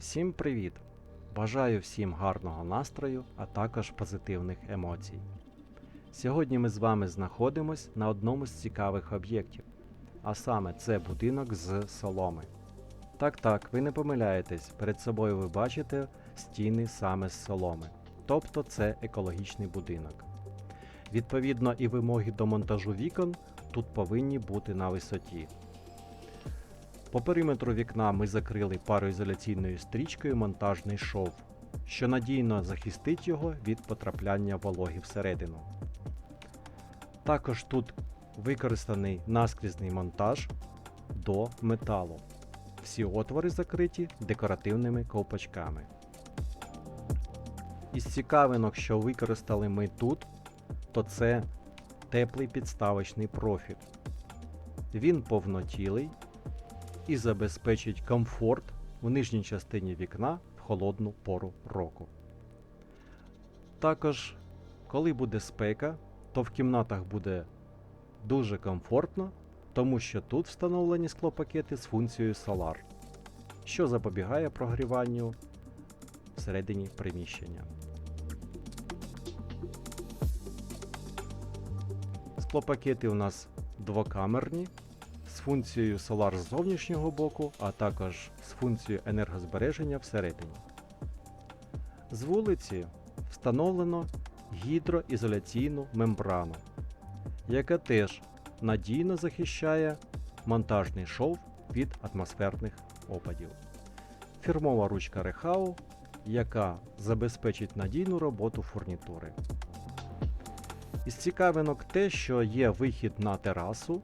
Всім привіт! Бажаю всім гарного настрою, а також позитивних емоцій. Сьогодні ми з вами знаходимось на одному з цікавих об'єктів, а саме це будинок з соломи. Так так, ви не помиляєтесь, перед собою ви бачите стіни саме з соломи, тобто це екологічний будинок. Відповідно, і вимоги до монтажу вікон тут повинні бути на висоті. По периметру вікна ми закрили пароізоляційною стрічкою монтажний шов, що надійно захистить його від потрапляння вологи всередину. Також тут використаний наскрізний монтаж до металу. Всі отвори закриті декоративними ковпачками. Із цікавинок, що використали ми тут, то це теплий підставочний профіль. Він повнотілий і забезпечить комфорт в нижній частині вікна в холодну пору року. Також, коли буде спека, то в кімнатах буде дуже комфортно, тому що тут встановлені склопакети з функцією Solar, що запобігає прогріванню всередині приміщення. Склопакети у нас двокамерні функцією Solar з зовнішнього боку, а також з функцією енергозбереження всередині. З вулиці встановлено гідроізоляційну мембрану, яка теж надійно захищає монтажний шов від атмосферних опадів. Фірмова ручка Рехау, яка забезпечить надійну роботу фурнітури. Із цікавинок те, що є вихід на терасу,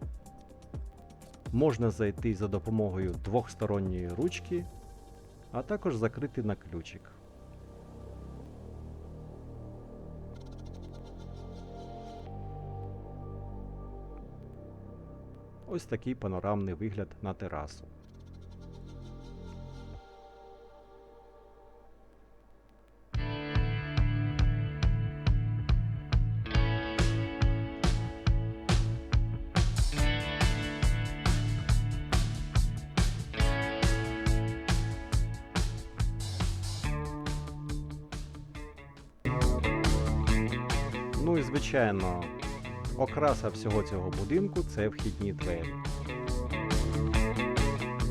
можна зайти за допомогою двохсторонньої ручки, а також закрити на ключик. Ось такий панорамний вигляд на терасу. Ну і звичайно, окраса всього цього будинку це вхідні двері.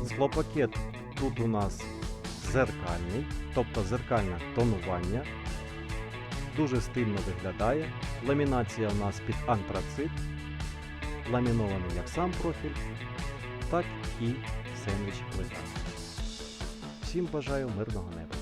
Склопакет тут у нас зеркальний, тобто зеркальне тонування. Дуже стильно виглядає. Ламінація у нас під антрацит, ламінований як сам профіль, так і сендвіч плита. Всім бажаю мирного неба.